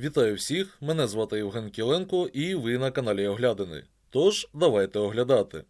Вітаю всіх! Мене звати Євген Кіленко, і ви на каналі Оглядини. Тож, давайте оглядати.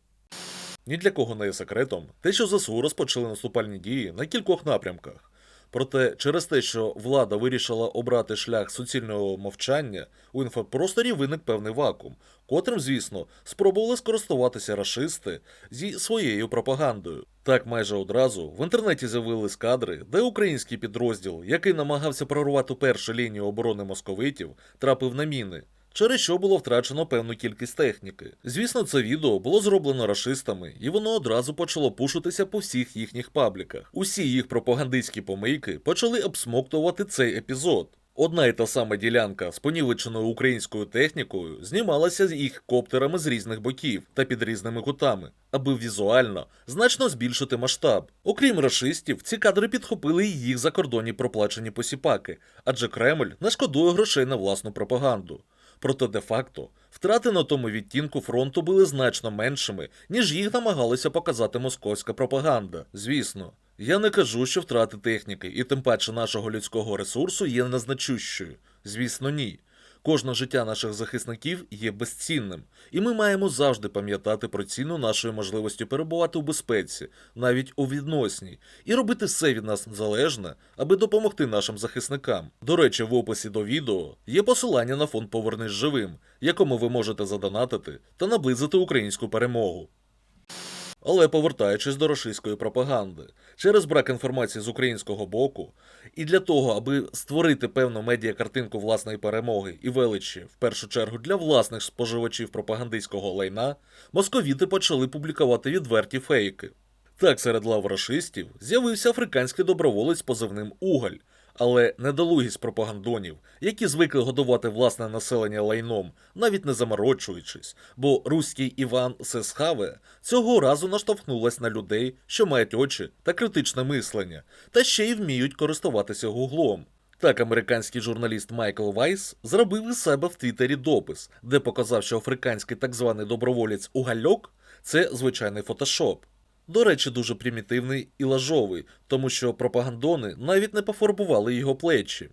Ні для кого не є секретом те, що ЗСУ розпочали наступальні дії на кількох напрямках. Проте, через те, що влада вирішила обрати шлях суцільного мовчання, у інфопросторі виник певний вакуум, котрим, звісно, спробували скористуватися рашисти зі своєю пропагандою. Так майже одразу в інтернеті з'явились кадри, де український підрозділ, який намагався прорвати першу лінію оборони московитів, трапив на міни. Через що було втрачено певну кількість техніки. Звісно, це відео було зроблено рашистами, і воно одразу почало пушитися по всіх їхніх пабліках. Усі їх пропагандистські помийки почали обсмоктувати цей епізод. Одна і та сама ділянка з понівеченою українською технікою знімалася з їх коптерами з різних боків та під різними кутами, аби візуально значно збільшити масштаб. Окрім рашистів, ці кадри підхопили і їх закордонні проплачені посіпаки, адже Кремль не шкодує грошей на власну пропаганду. Проте де-факто втрати на тому відтінку фронту були значно меншими, ніж їх намагалася показати московська пропаганда. Звісно, я не кажу, що втрати техніки і тим паче нашого людського ресурсу є незначущою. Звісно, ні. Кожне життя наших захисників є безцінним, і ми маємо завжди пам'ятати про ціну нашої можливості перебувати у безпеці, навіть у відносній, і робити все від нас залежне, аби допомогти нашим захисникам. До речі, в описі до відео є посилання на фонд Повернись живим, якому ви можете задонатити та наблизити українську перемогу. Але повертаючись до російської пропаганди, через брак інформації з українського боку, і для того, аби створити певну медіакартинку власної перемоги і величі, в першу чергу для власних споживачів пропагандистського лайна, московіти почали публікувати відверті фейки. Так, серед лав рашистів з'явився африканський доброволець позивним Уголь, але недолугість пропагандонів, які звикли годувати власне населення лайном, навіть не заморочуючись, бо руський Іван Сесхаве цього разу наштовхнулась на людей, що мають очі та критичне мислення, та ще й вміють користуватися гуглом. Так, американський журналіст Майкл Вайс зробив із себе в Твіттері допис, де показав, що африканський так званий доброволець Угальок це звичайний фотошоп. До речі, дуже примітивний і лажовий, тому що пропагандони навіть не пофарбували його плечі.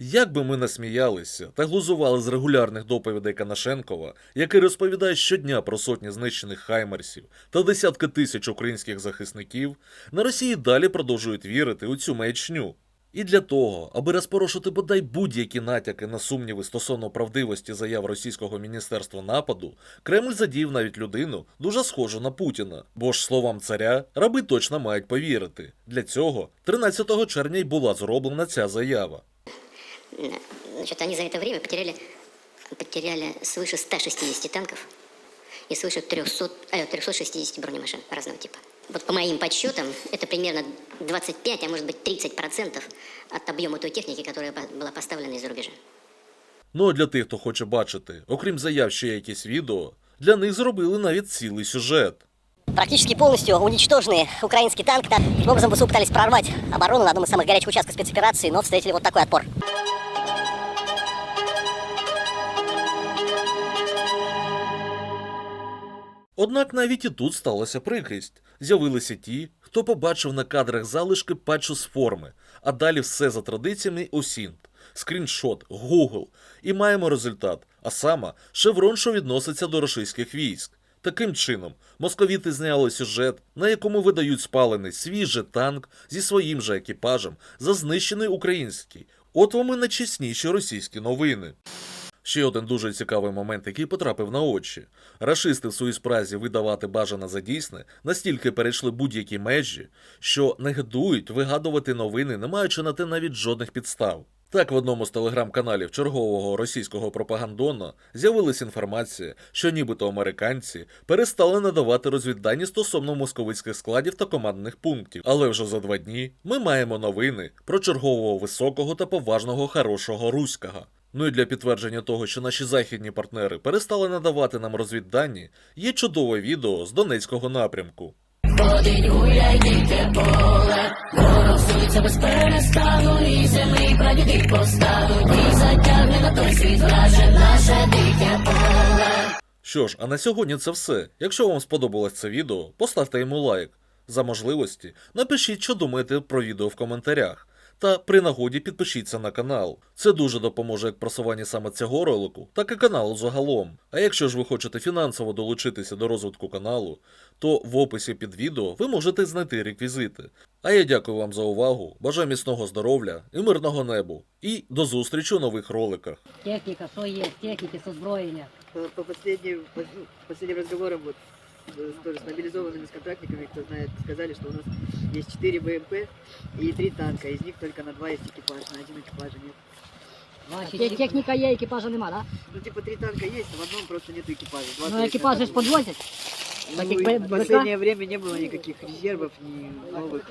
Як би ми насміялися та глузували з регулярних доповідей Канашенкова, який розповідає щодня про сотні знищених хаймерсів та десятки тисяч українських захисників, на Росії далі продовжують вірити у цю маячню. І для того, аби розпорошити бодай будь-які натяки на сумніви стосовно правдивості заяв російського міністерства нападу, Кремль задіяв навіть людину, дуже схожу на Путіна. Бо ж словам царя, раби точно мають повірити. Для цього 13 червня й була зроблена ця заява. Значит, они за это время потеряли, потеряли свыше 160 танков и свыше 300, э, 360 бронемашин разного типа. Вот по моим подсчетам, это примерно 25, а может быть 30 процентов от объема той техники, которая по- была поставлена из-за рубежа. Ну а для тих, хто хоче бачити, окрім заяв ще якісь відео, для них зробили навіть цілий сюжет. Практически полностью уничтоженный украинский танк. Да, Таким образом, ВСУ пытались прорвать оборону на одном из самых горячих участков спецоперации, но встретили вот такой отпор. Однак навіть і тут сталася прикрість. З'явилися ті, хто побачив на кадрах залишки патчу з форми, а далі все за традиціями осінт. Скріншот, Google. І маємо результат, а саме шеврон, що відноситься до російських військ. Таким чином, московіти зняли сюжет, на якому видають спалений свій же танк зі своїм же екіпажем за знищений український. От вам і найчесніші російські новини. Ще один дуже цікавий момент, який потрапив на очі. Рашисти в своїй спразі видавати бажане за дійсне настільки перейшли будь-які межі, що не гидують вигадувати новини, не маючи на те навіть жодних підстав. Так, в одному з телеграм-каналів чергового російського пропагандона з'явилась інформація, що нібито американці перестали надавати розвіддані стосовно московицьких складів та командних пунктів. Але вже за два дні ми маємо новини про чергового високого та поважного хорошого руського. Ну і для підтвердження того, що наші західні партнери перестали надавати нам розвіддані, є чудове відео з Донецького напрямку. Ходить, гуляй, дике поле, ворог сується без перестану, і землі прадіди поставить, і затягне на той світ враже наше дике поле. Що ж, а на сьогодні це все. Якщо вам сподобалось це відео, поставте йому лайк. За можливості напишіть, що думаєте про відео в коментарях. Та при нагоді підпишіться на канал. Це дуже допоможе як просуванні саме цього ролику, так і каналу загалом. А якщо ж ви хочете фінансово долучитися до розвитку каналу, то в описі під відео ви можете знайти реквізити. А я дякую вам за увагу, бажаю міцного здоров'я і мирного небу. І до зустрічі у нових роликах. Техніка, що є, техніки з озброєння. По, по последним, по, тоже с мобилизованными, с контрактниками, кто знает, сказали, что у нас есть 4 БМП и 3 танка. Из них только на 2 есть экипаж, на один экипажа нет. Ваші те- техніка є, екіпажа нема, да? Ну, типа 3 танка есть, а в одном просто нет экипажа. Два Ну, стоит екіпажі на ж одном. подвозять. Ну, таких и Б- в последнее время не было никаких резервов, ни новых